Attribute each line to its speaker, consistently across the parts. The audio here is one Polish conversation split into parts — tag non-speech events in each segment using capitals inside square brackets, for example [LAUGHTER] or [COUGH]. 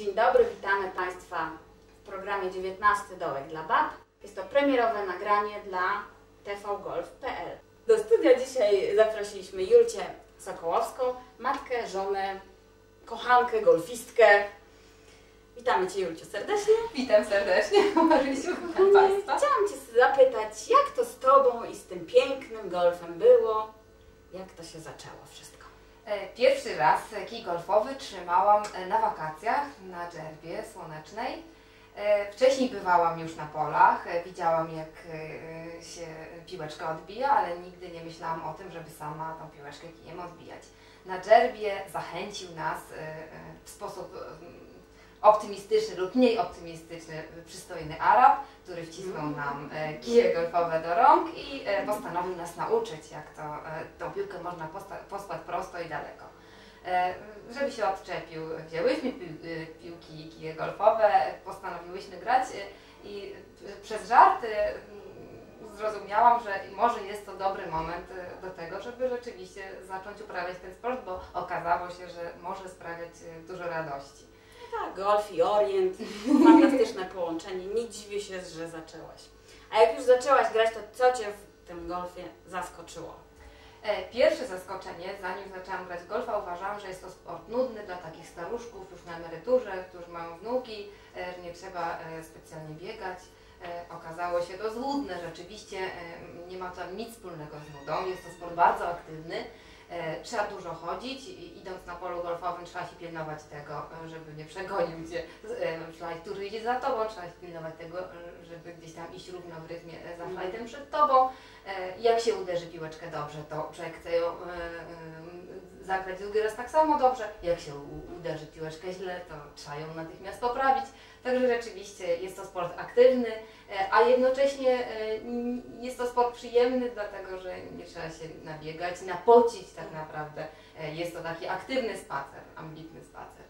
Speaker 1: Dzień dobry, witamy Państwa w programie 19 Dołek dla Bab. Jest to premierowe nagranie dla tvgolf.pl. Do studia dzisiaj zaprosiliśmy Julcię Sokołowską, matkę, żonę, kochankę, golfistkę. Witamy Cię Julciu serdecznie.
Speaker 2: Witam serdecznie, Marysiu, witam Państwa.
Speaker 1: Chciałam Cię zapytać, jak to z Tobą i z tym pięknym golfem było? Jak to się zaczęło wszystko?
Speaker 2: E, Pierwszy raz kij golfowy trzymałam e, na wakacjach na dżerbie słonecznej. E, Wcześniej bywałam już na polach, widziałam jak się piłeczka odbija, ale nigdy nie myślałam o tym, żeby sama tą piłeczkę kijem odbijać. Na dżerbie zachęcił nas w sposób mm, optymistyczny lub mniej optymistyczny przystojny Arab, który wcisnął nam e, kije golfowe do rąk i e, postanowił nas nauczyć, jak to, e, tą piłkę można posłać prosto i daleko. Żeby się odczepił, wzięłyśmy pił, piłki kije golfowe, postanowiłyśmy grać i przez żart mm, zrozumiałam, że może jest to dobry moment do tego, żeby rzeczywiście zacząć uprawiać ten sport, bo okazało się, że może sprawiać dużo radości.
Speaker 1: Tak, golf i orient. Fantastyczne połączenie. Nie dziwię się, że zaczęłaś. A jak już zaczęłaś grać, to co Cię w tym golfie zaskoczyło?
Speaker 2: E, Pierwsze zaskoczenie, zanim zaczęłam grać golfa, uważałam, że jest to sport nudny dla takich staruszków już na emeryturze, którzy mają wnuki, e, że nie trzeba e, specjalnie biegać. Okazało się to złudne, rzeczywiście nie ma to nic wspólnego z nudą, jest to sport bardzo aktywny. E, Trzeba dużo chodzić idąc na polu golfowym trzeba się pilnować tego, e, żeby nie przegonił cię e, flight, który idzie za tobą, trzeba się pilnować tego, e, żeby gdzieś tam iść równo w rytmie e, za flightem przed tobą. E, Jak się uderzy piłeczkę dobrze, to człowiek chce ją e, e, zagrać drugi raz tak samo dobrze. Jak się uderzy piłeczkę źle, to trzeba ją natychmiast poprawić. Także rzeczywiście jest to sport aktywny, e, a jednocześnie e, jest to sport przyjemny, dlatego że nie trzeba się nabiegać, napocić tak naprawdę. E, Jest to taki aktywny spacer, ambitny spacer.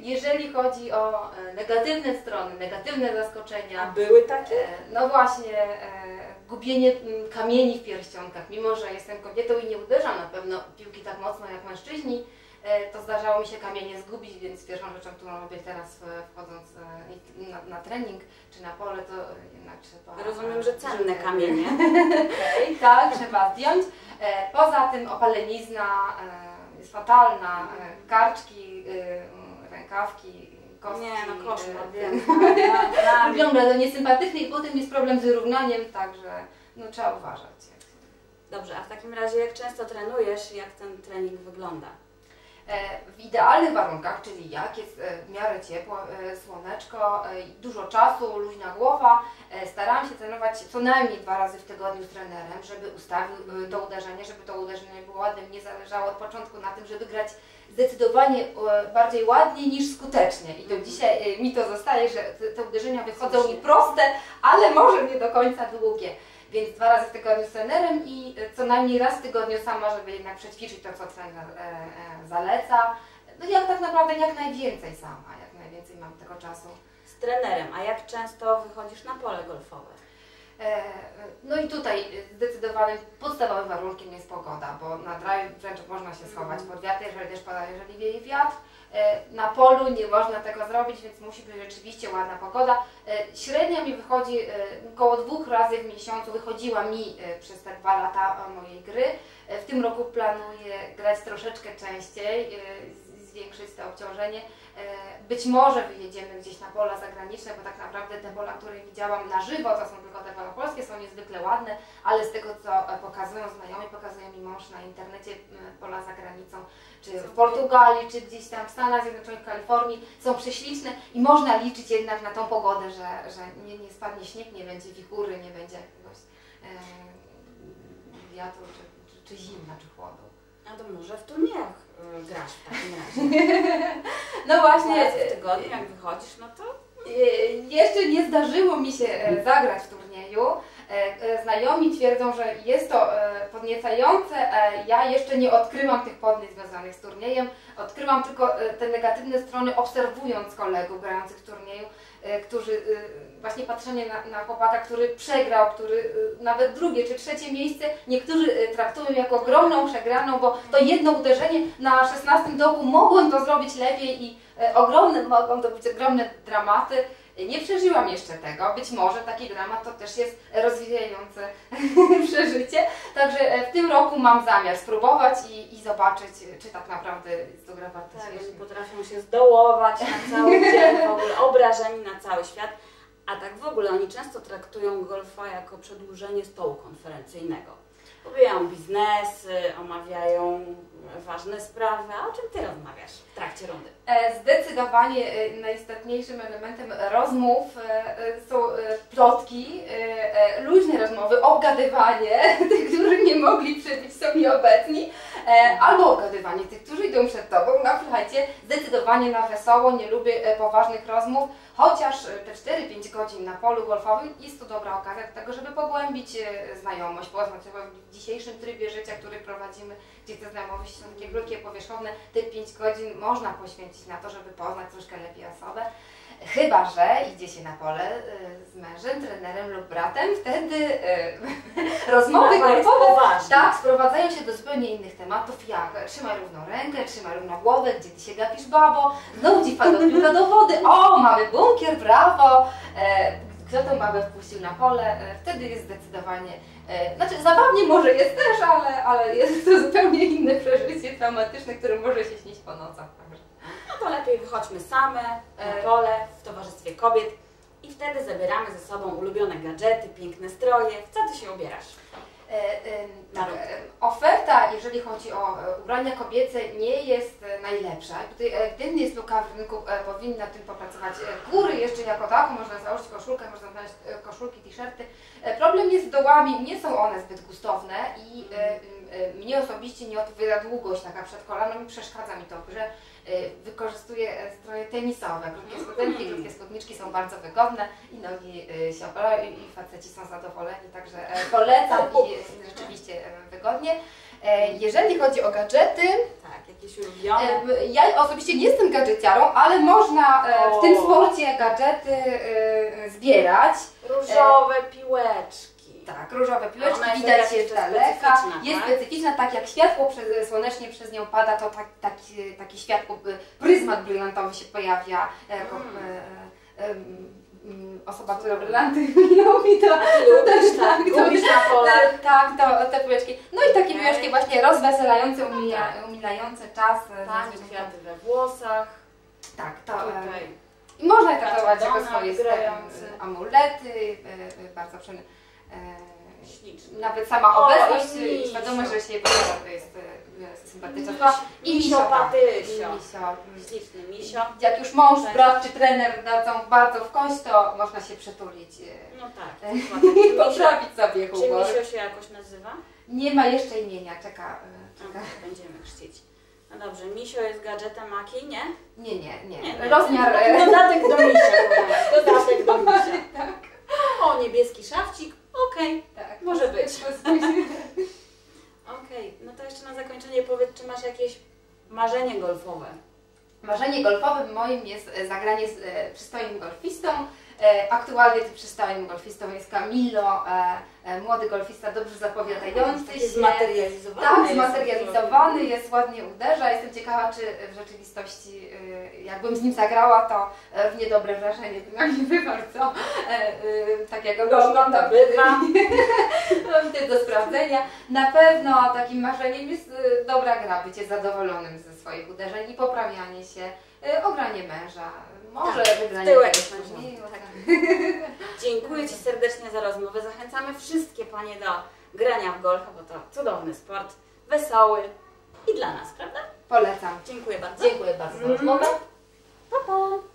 Speaker 2: Jeżeli chodzi o negatywne strony, negatywne
Speaker 1: A
Speaker 2: zaskoczenia,
Speaker 1: były takie?
Speaker 2: No właśnie, gubienie mm, kamieni w pierścionkach. Mimo, że jestem kobietą i nie uderzam na pewno piłki tak mocno jak mężczyźni, e, to zdarzało mi się kamienie zgubić, więc pierwszą rzeczą, którą robię teraz e, wchodząc e, na, na trening czy na pole, to jednak trzeba...
Speaker 1: Rozumiem, że cenne kamienie. [LAUGHS]
Speaker 2: Okej, tak, trzeba zdjąć. Poza tym opalenizna jest fatalna, karczki, rękawki, kostki.
Speaker 1: Nie, no koszmar,
Speaker 2: e,
Speaker 1: wiem.
Speaker 2: Wygląda to niesympatycznie i potem jest problem z wyrównaniem, także no, trzeba uważać.
Speaker 1: Dobrze, a w takim razie jak często trenujesz i jak ten trening wygląda?
Speaker 2: E, W idealnych warunkach, czyli jak jest e, w miarę ciepło, e, słoneczko, dużo czasu, luźna głowa, starałam się trenować co najmniej dwa razy w tygodniu z trenerem, żeby ustawił to uderzenie, żeby to uderzenie było ładne. Mnie zależało od początku na tym, żeby grać zdecydowanie bardziej ładnie niż skutecznie. I to
Speaker 1: Mhm.
Speaker 2: dzisiaj mi to zostaje, że te, uderzenia wychodzą mi proste, ale może nie do końca długie. Więc dwa razy w tygodniu z trenerem i e, co najmniej raz w tygodniu sama, żeby jednak przećwiczyć to, co trener e, e, zaleca. No jak tak naprawdę jak najwięcej sama, jak najwięcej mam tego czasu.
Speaker 1: Z trenerem, a jak często wychodzisz na pole golfowe?
Speaker 2: No i tutaj zdecydowanym podstawowym warunkiem jest pogoda, bo na drive wręcz można się schować pod wiatr, jeżeli też pada, jeżeli wieje wiatr. E, Na polu nie można tego zrobić, więc musi być rzeczywiście ładna pogoda. E, Średnio mi wychodzi e, około dwóch razy w miesiącu, wychodziła mi przez te dwa lata mojej gry. W tym roku planuję grać troszeczkę częściej, zwiększyć to obciążenie. E, Być może wyjedziemy gdzieś na pola zagraniczne, bo tak naprawdę te pola, które widziałam na żywo, to są tylko te pola polskie, są niezwykle ładne, ale z tego co e, pokazują znajomi, pokazuje mi mąż na internecie pola za granicą, czy w Portugalii, czy gdzieś tam w Stanach Zjednoczonych, w Kalifornii, są prześliczne i można liczyć jednak na tą pogodę, że, że nie, nie spadnie śnieg, nie będzie wichury, nie będzie jakiegoś e, wiatru, czy, czy, czy zimna, czy chłodu.
Speaker 1: A to może w turniejach y, grasz w takim razie. [LAUGHS]
Speaker 2: No właśnie,
Speaker 1: Raz w tygodniu jak wychodzisz, no to
Speaker 2: E, Jeszcze nie zdarzyło mi się e, zagrać w turnieju, e, znajomi twierdzą, że jest to e, podniecające. E, ja jeszcze nie odkryłam tych podniec związanych z turniejem. Odkryłam tylko e, te negatywne strony, obserwując kolegów grających w turnieju, e, którzy e, właśnie patrzenie na, na chłopaka, który przegrał, który e, nawet drugie czy trzecie miejsce, niektórzy e, traktują jako ogromną przegraną, bo to jedno uderzenie na 16 dołku mogłem to zrobić lepiej i e, ogromne, mogą to być ogromne dramaty. Nie przeżyłam jeszcze tego. Być może taki dramat to też jest rozwijające [LAUGHS] przeżycie. Także e, w tym roku mam zamiar spróbować i, i zobaczyć, czy tak naprawdę jest to gra warta
Speaker 1: Tak, potrafią się zdołować na cały [LAUGHS] dzień, w ogóle obrażeni na cały świat. A tak w ogóle oni często traktują golfa jako przedłużenie stołu konferencyjnego. Omawiają biznesy, omawiają ważne sprawy. A o czym Ty rozmawiasz rundy?
Speaker 2: E, Zdecydowanie e, najistotniejszym elementem rozmów e, są plotki, luźne rozmowy, obgadywanie [LAUGHS] tych, którzy nie mogli przybyć, są nieobecni, albo obgadywanie tych, którzy idą przed Tobą. No słuchajcie, zdecydowanie na wesoło, nie lubię e, poważnych rozmów, chociaż e, te 4-5 godzin na polu golfowym jest to dobra okazja do tego, żeby pogłębić e, znajomość, poznać w dzisiejszym trybie życia, który prowadzimy, gdzie te znajomości są takie krótkie, powierzchowne, te 5 godzin można poświęcić na to, żeby poznać troszkę lepiej osobę. Chyba, że idzie się na pole y, z mężem, trenerem lub bratem, wtedy y, [LAUGHS] rozmowy
Speaker 1: poważna.
Speaker 2: tak, sprowadzają się do zupełnie innych tematów, jak trzymaj równo rękę, trzymaj równo głowę, gdzie ty się gapisz babo, znowu ci wpadła [LAUGHS] piłka do wody, o, mamy bunkier, brawo, e, kto tą babę wpuścił na pole, e, wtedy jest zdecydowanie, e, znaczy zabawnie może jest też, ale, ale jest to [LAUGHS] zupełnie inne przeżycie traumatyczne, które może się śnić po nocach. Także.
Speaker 1: No to lepiej wychodźmy same na pole, w towarzystwie kobiet i wtedy zabieramy ze sobą ulubione gadżety, piękne stroje. W co Ty się ubierasz?
Speaker 2: E, tak, oferta, jeżeli chodzi o e, ubrania kobiece, nie jest e, najlepsza. Tutaj ewidentnie jest luka w rynku, powinny nad tym popracować. Góry jeszcze jako tako, można założyć koszulkę, można znaleźć koszulki, t-shirty. Problem jest z dołami, nie są one zbyt gustowne i m, e, mnie osobiście nie odpowiada długość taka przed kolanem, przeszkadza mi to grze. E, Wykorzystuję e, stroje tenisowe, krótkie spodenki, krótkie spódniczki są bardzo wygodne i nogi e, się opalają i i faceci są zadowoleni, także e, polecam i jest rzeczywiście e, wygodnie. E, Jeżeli chodzi o gadżety,
Speaker 1: Tak, jakieś ulubione?
Speaker 2: e, ja osobiście nie jestem gadżeciarą, ale można e, w tym sporcie gadżety e, zbierać.
Speaker 1: Różowe piłeczki.
Speaker 2: Tak, różowe piłeczki, widać je z daleka. Jest
Speaker 1: tak?
Speaker 2: specyficzna, tak jak światło przez, słonecznie przez nią pada, to tak, taki, taki światło, y, pryzmat brylantowy się pojawia. Jako,
Speaker 1: Mm.
Speaker 2: e, e, osoba, która brylanty [LAUGHS] lubi, to,
Speaker 1: lubisz, tak,
Speaker 2: to
Speaker 1: na.
Speaker 2: E, Tak, to te piłeczki. No i takie piłeczki właśnie rozweselające, umila,
Speaker 1: tak.
Speaker 2: umilające czas. e, zazwyczaj-
Speaker 1: kwiaty we włosach.
Speaker 2: Tak, to e,
Speaker 1: Tutaj.
Speaker 2: i można traktować jako swoje e, amulety, e, e, bardzo przyjemne. E,
Speaker 1: Śliczne.
Speaker 2: nawet sama
Speaker 1: O,
Speaker 2: obecność,
Speaker 1: i misio.
Speaker 2: świadomość, że się je posiada, to jest e, sympatyczna
Speaker 1: Misio,
Speaker 2: sprawa. I
Speaker 1: misio,
Speaker 2: misio, tak.
Speaker 1: patysio.
Speaker 2: I misio. mm.
Speaker 1: Śliczny misio.
Speaker 2: Jak już mąż, brat czy trener dadzą bardzo w kość, to można się przytulić e,
Speaker 1: No tak. [LAUGHS]
Speaker 2: i.
Speaker 1: Czy misio,
Speaker 2: poprawić sobie
Speaker 1: czy
Speaker 2: humor.
Speaker 1: misio się jakoś nazywa?
Speaker 2: Nie ma jeszcze imienia, czeka. e, czeka.
Speaker 1: Okej, będziemy chrzcić. No dobrze, misio jest gadżetem Maki, nie?
Speaker 2: Nie, nie, nie.
Speaker 1: Nie.
Speaker 2: Rozmiar. e,
Speaker 1: Dodatek do misia. [LAUGHS] Dodatek do misia.
Speaker 2: Tak,
Speaker 1: O, niebieski szafcik. Okej,
Speaker 2: tak.
Speaker 1: może być. [LAUGHS] Okej, no to jeszcze na zakończenie powiedz, czy masz jakieś marzenie golfowe?
Speaker 2: Marzenie golfowe moim jest e, zagranie z e, przystojnym golfistą. E, Aktualnie tym przystojnym golfistą jest Camillo, młody golfista, dobrze zapowiadający się.
Speaker 1: zmaterializowany.
Speaker 2: Tak, zmaterializowany, jest ładnie uderza. Jestem ciekawa, czy w rzeczywistości, e, jakbym z nim zagrała, to e, w niedobre wrażenie by na mnie wywarł, co? E, e, Tak jak oglądam,
Speaker 1: to. [LAUGHS]
Speaker 2: Mam do sprawdzenia. Na pewno takim marzeniem jest e, dobra gra, bycie zadowolonym ze swoich uderzeń i poprawianie się, e, ogranie męża, może
Speaker 1: Tak,
Speaker 2: wygranie
Speaker 1: tyłek
Speaker 2: tak. [LAUGHS]
Speaker 1: Dziękuję Ci serdecznie za rozmowę. Zachęcamy wszystkie Panie do grania w golfa, bo to cudowny sport, wesoły i dla nas, prawda?
Speaker 2: Polecam.
Speaker 1: Dziękuję bardzo.
Speaker 2: Dziękuję bardzo za rozmowę.
Speaker 1: Pa, pa.